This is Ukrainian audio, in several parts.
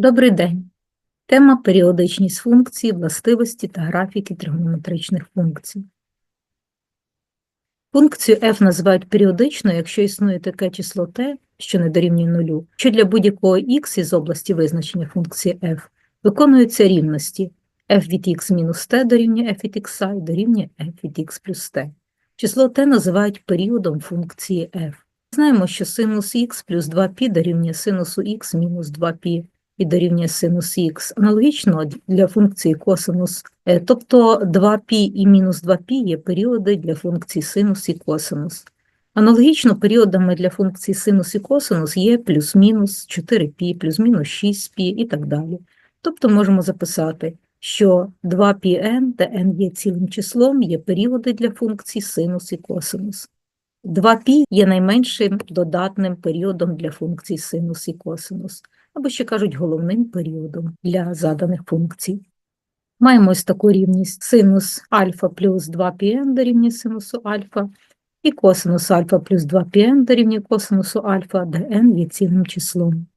Добрий день. Тема періодичність функцій, властивості та графіки тригонометричних функцій. Функцію f називають періодичною, якщо існує таке число t, що не дорівнює нулю, що для будь-якого x із області визначення функції f виконуються рівності f від x мінус t дорівнює f від x і дорівнює f від x плюс t. Число t називають періодом функції f. Знаємо, що синус х плюс 2π дорівнює синусу х мінус 2π і дорівнює синус х. Аналогічно для функції косинус, е, тобто 2π і мінус 2π є періоди для функцій синус і косинус. Аналогічно періодами для функцій синус і косинус є плюс-мінус 4π, плюс-мінус 6π і так далі. Тобто можемо записати, що 2πn, де n є цілим числом, є періоди для функцій синус і косинус. 2π є найменшим додатним періодом для функцій синус і косинус, або ще кажуть головним періодом для заданих функцій. Маємо ось таку рівність синус альфа плюс 2πn дорівнює синусу альфа, і косинус альфа плюс 2πn дорівнює косинусу альфа, де n є цілим числом.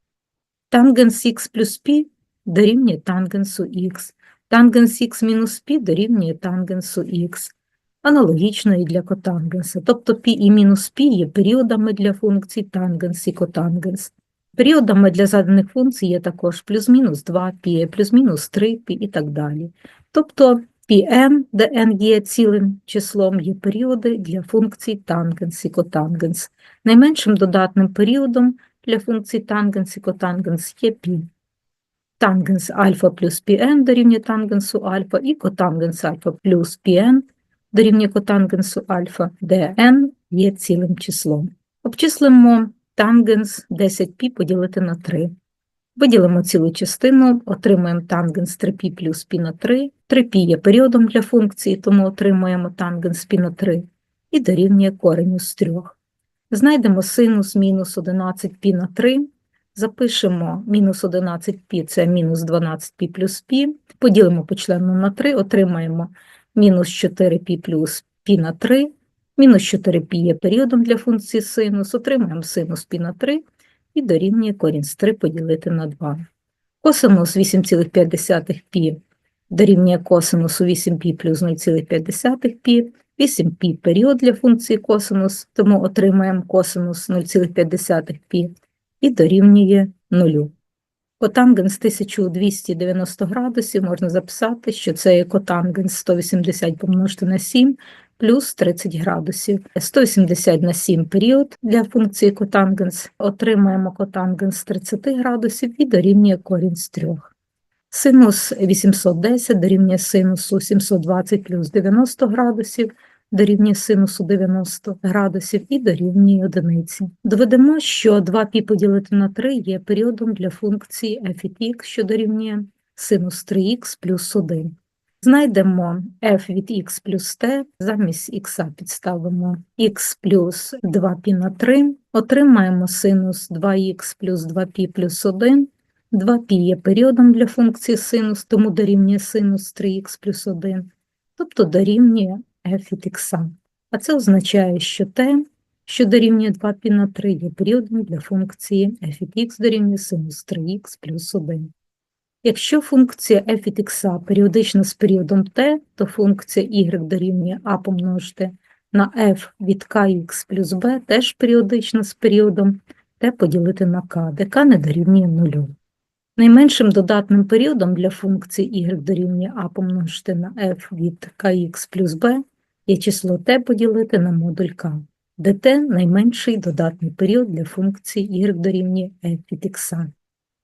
Тангенс х плюс π дорівнює тангенсу х, тангенс х мінус π дорівнює тангенсу х. Аналогічно і для котангенса, тобто π і мінус π є періодами для функцій тангенс і котангенс. Періодами для заданих функцій є також плюс-мінус 2π, плюс-мінус 3π і так далі. Тобто πn, де n є цілим числом, є періоди для функцій тангенс і котангенс. Найменшим додатним періодом для функцій тангенс і котангенс є π. Тангенс альфа плюс πn дорівнює тангенсу альфа і котангенс альфа плюс πn дорівнює котангенсу альфа, де n є цілим числом. Обчислимо тангенс 10π поділити на 3. Виділимо цілу частину, отримаємо тангенс 3π плюс π на 3. 3π є періодом для функції, тому отримуємо тангенс π на 3 і дорівнює кореню з 3. Знайдемо синус мінус 11π на 3. Запишемо мінус 11π, це мінус 12π плюс π. Поділимо по члену на 3, отримаємо мінус 4π плюс π на 3. Мінус 4π є періодом для функції синус, отримаємо синус π на 3 і дорівнює корінь з 3 поділити на 2. Косинус 8,5π дорівнює косинусу 8π плюс 0,5π. 8π період для функції косинус, тому отримаємо косинус 0,5π і дорівнює 0. Котангенс 1290 градусів можна записати, що це є котангенс 180 помножити на 7 плюс 30 градусів. 180 на 7 період для функції котангенс. Отримаємо котангенс 30 градусів і дорівнює корінь з 3. Синус 810 дорівнює синусу 720 плюс 90 градусів, дорівнює синусу 90 градусів і дорівнює одиниці. Доведемо, що 2π поділити на 3 є періодом для функції f x, що дорівнює синус 3х плюс 1. Знайдемо f від x плюс t, замість х підставимо x плюс 2π на 3, отримаємо синус 2х плюс 2π плюс 1. 2π є періодом для функції синус, тому дорівнює синус 3х плюс 1, тобто дорівнює f від x. А це означає, що t, що дорівнює 2π на 3, є періодом для функції f від x дорівнює синус 3х плюс 1. Якщо функція f від x періодична з періодом t, то функція y дорівнює a помножити на f від kx плюс b теж періодична з періодом t поділити на k, де k не дорівнює 0. Найменшим додатним періодом для функції y дорівнює a помножити на f від kx плюс b є число t поділити на модуль k, де t найменший додатний період для функції y дорівнює f від x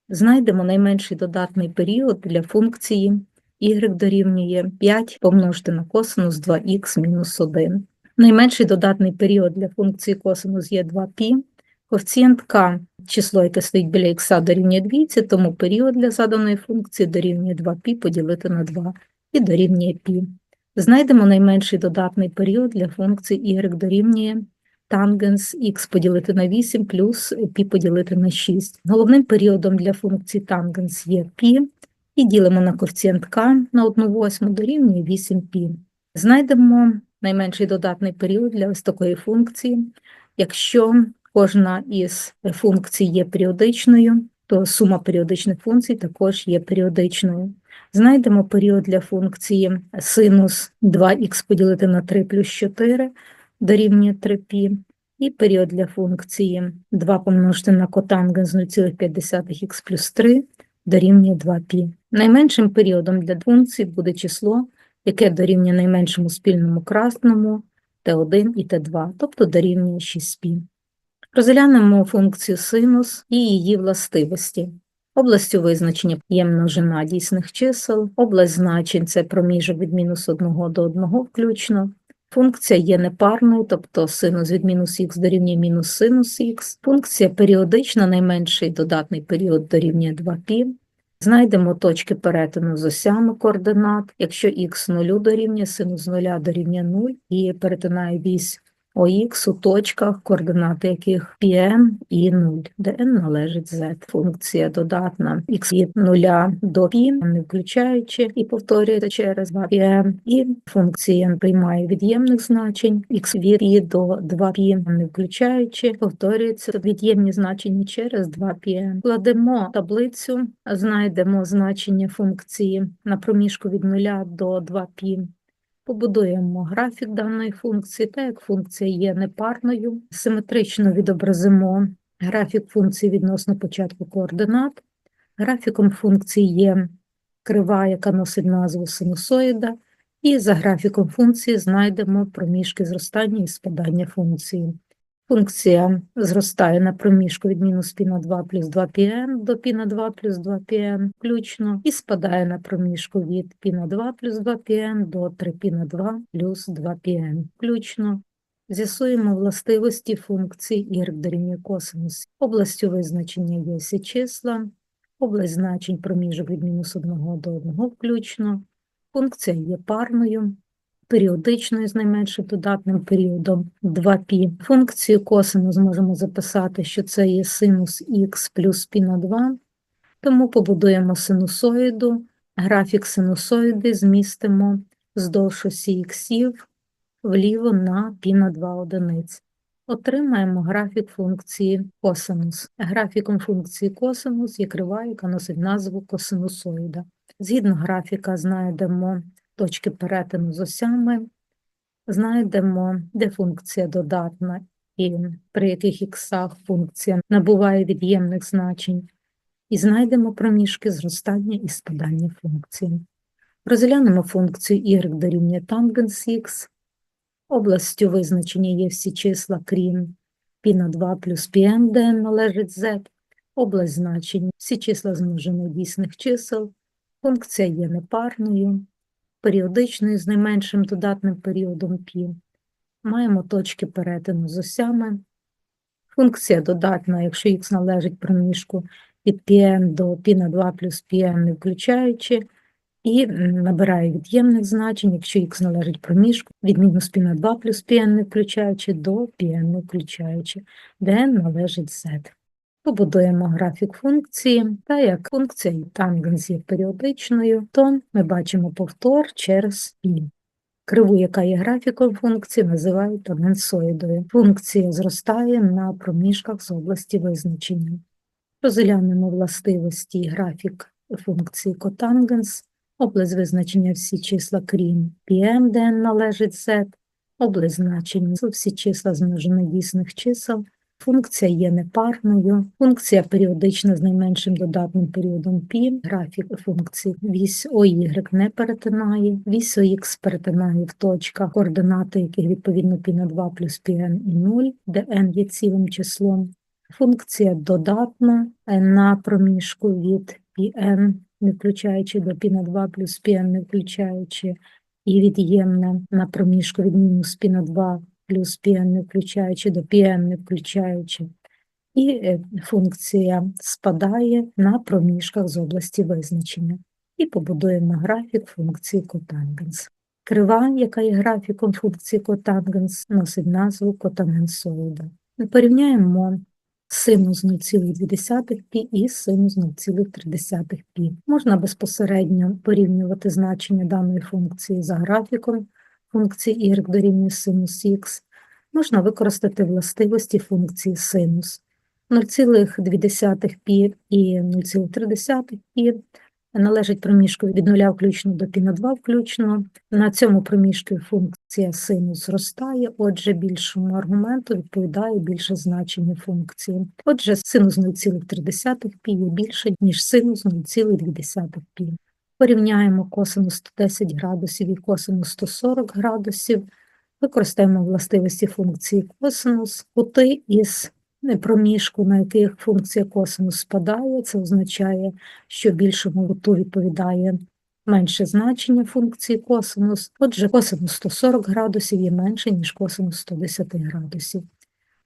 Знайдемо найменший додатний період для функції y дорівнює 5 помножити на косинус 2х мінус 1. Найменший додатний період для функції косинус є 2π. Коефіцієнт k, число, яке стоїть біля х, дорівнює 2, тому період для заданої функції дорівнює 2π поділити на 2 і дорівнює π. Знайдемо найменший додатний період для функції y дорівнює тангенс х поділити на 8 плюс π поділити на 6. Головним періодом для функції тангенс є π, і ділимо на коефіцієнт k на 1 восьму дорівнює 8π. Знайдемо найменший додатний період для ось такої функції, якщо кожна із функцій є періодичною, то сума періодичних функцій також є періодичною. Знайдемо період для функції синус 2х поділити на 3 плюс 4 дорівнює 3π, і період для функції 2 помножити на котангенс 0,5х плюс 3 дорівнює 2π. Найменшим періодом для функцій буде число, яке дорівнює найменшому спільному красному t1 і t2, тобто дорівнює 6π. Розглянемо функцію синус і її властивості. Областю визначення є множина дійсних чисел, область значень це проміжок від мінус 1 до 1 включно. Функція є непарною, тобто синус від мінус х дорівнює мінус синус х. Функція періодична, найменший додатний період дорівнює 2π. Знайдемо точки перетину з осями координат. Якщо х 0 дорівнює, синус 0 дорівнює 0 і перетинає вісь ОХ у точках, координати яких πn і 0, де n належить z. Функція додатна х від 0 до π, не включаючи, і повторюється через 2πn, і функція n приймає від'ємних значень, х від π до 2π, не включаючи, повторюється від'ємні значення через 2πn. Кладемо таблицю, знайдемо значення функції на проміжку від 0 до 2π. Побудуємо графік даної функції, так як функція є непарною, симетрично відобразимо графік функції відносно початку координат. Графіком функції є крива, яка носить назву синусоїда, і за графіком функції знайдемо проміжки зростання і спадання функції. Функція зростає на проміжку від мінус пі на 2 плюс 2 пм до пі на 2 плюс 2 пм включно і спадає на проміжку від пі на 2 плюс 2 пм до 3 пі на 2 плюс 2 пм включно. З'ясуємо властивості функції y дорівнює косинус. Областю визначення є всі числа, область значень проміжок від мінус 1 до 1 включно. Функція є парною періодичною з найменшим додатним періодом 2π. Функцію косинус зможемо записати, що це є синус х плюс π на 2, тому побудуємо синусоїду, графік синусоїди змістимо вздовж осі іксів вліво на π на 2 одиниць. Отримаємо графік функції косинус. Графіком функції косинус є крива, яка носить назву косинусоїда. Згідно графіка знайдемо точки перетину з осями, знайдемо, де функція додатна і при яких іксах функція набуває від'ємних значень, і знайдемо проміжки зростання і спадання функції. Розглянемо функцію y дорівнює тангенс х, областю визначення є всі числа, крім π на 2 плюс πn, де належить z, область значень, всі числа змножено дійсних чисел, функція є непарною, періодичною з найменшим додатним періодом π. Маємо точки перетину з осями. Функція додатна, якщо х належить проміжку від πn до π на 2 плюс πn не включаючи, і набирає від'ємних значень, якщо х належить проміжку від мінус π на 2 плюс πn не включаючи до πn не включаючи, де n належить z. Побудуємо графік функції, та як функція тангенс є періодичною, то ми бачимо повтор через і. Криву, яка є графіком функції, називають тангенсоїдою. Функція зростає на проміжках з області визначення. Розглянемо властивості графік функції котангенс, область визначення всі числа крім πm, де належить z, область значення всі числа змножено дійсних чисел, Функція є непарною, функція періодична з найменшим додатним періодом π, графік функції вісь ОY не перетинає, вісь ОХ перетинає в точках, координати, яких відповідно π на 2 плюс πn і 0, де n є цілим числом. Функція додатна на проміжку від πn, не включаючи до π на 2 плюс πn, не включаючи, і від'ємна на проміжку від мінус π на 2 плюс PM не включаючи до PM не включаючи, і е, функція спадає на проміжках з області визначення. І побудуємо графік функції котангенс. Крива, яка є графіком функції котангенс, носить назву котангенсоїда. Ми порівняємо синус 0,2 π і синус 0,3 π. Можна безпосередньо порівнювати значення даної функції за графіком функції y дорівнює синус х, можна використати властивості функції синус. 0,2 π і 0,3 π належать проміжку від 0 включно до π на 2 включно. На цьому проміжку функція синус зростає, отже, більшому аргументу відповідає більше значення функції. Отже, синус 0,3 π є більше, ніж синус 0,2 π. Порівняємо косинус 110 градусів і косинус 140 градусів. Використаємо властивості функції косинус, кути із проміжку, на яких функція косинус спадає, це означає, що більшому куту відповідає менше значення функції косинус. Отже, косинус 140 градусів є менше, ніж косинус 110 градусів.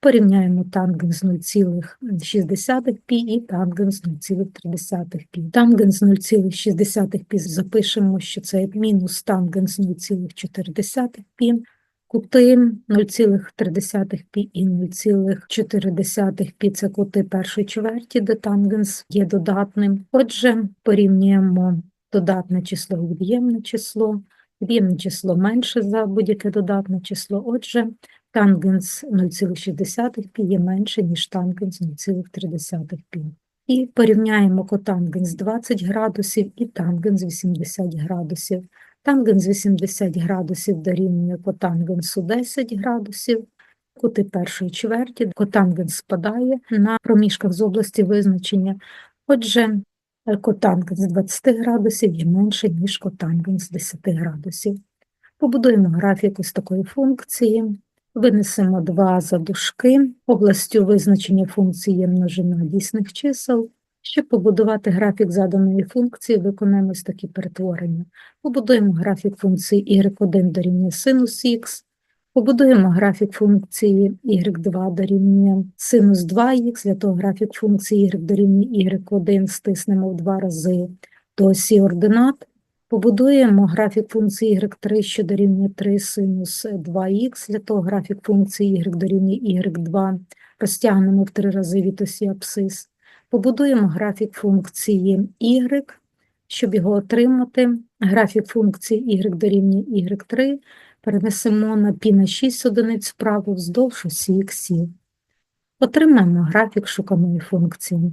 Порівняємо тангенс 0,6 π і тангенс 0,3 π. Тангенс 0,6 π запишемо, що це мінус тангенс 0,4 π. Кути 0,3 π і 0,4 π це кути першої чверті, де тангенс є додатним. Отже, порівнюємо додатне число і від'ємне число. Від'ємне число менше за будь-яке додатне число. Отже, тангенс 0,6 π є менше, ніж тангенс 0,3 π. І порівняємо котангенс 20 градусів і тангенс 80 градусів. Тангенс 80 градусів дорівнює котангенсу 10 градусів, кути першої чверті, котангенс спадає на проміжках з області визначення. Отже, котангенс 20 градусів є менше, ніж котангенс 10 градусів. Побудуємо графік ось такої функції. Винесемо два задушки. Областю визначення функції множина дійсних чисел. Щоб побудувати графік заданої функції, виконаємо ось такі перетворення. Побудуємо графік функції y1 дорівнює синус х, побудуємо графік функції y2 дорівнює синус 2х, для того графік функції y дорівнює y1 стиснемо в два рази до осі ординат. Побудуємо графік функції y3, що дорівнює 3 синус 2х, для того графік функції y дорівнює y2 розтягнемо в три рази від осі. Побудуємо графік функції y, щоб його отримати. Графік функції y дорівнює y3 перенесемо на π на 6 одиниць вправо вздовж осі х. Отримаємо графік шуканої функції.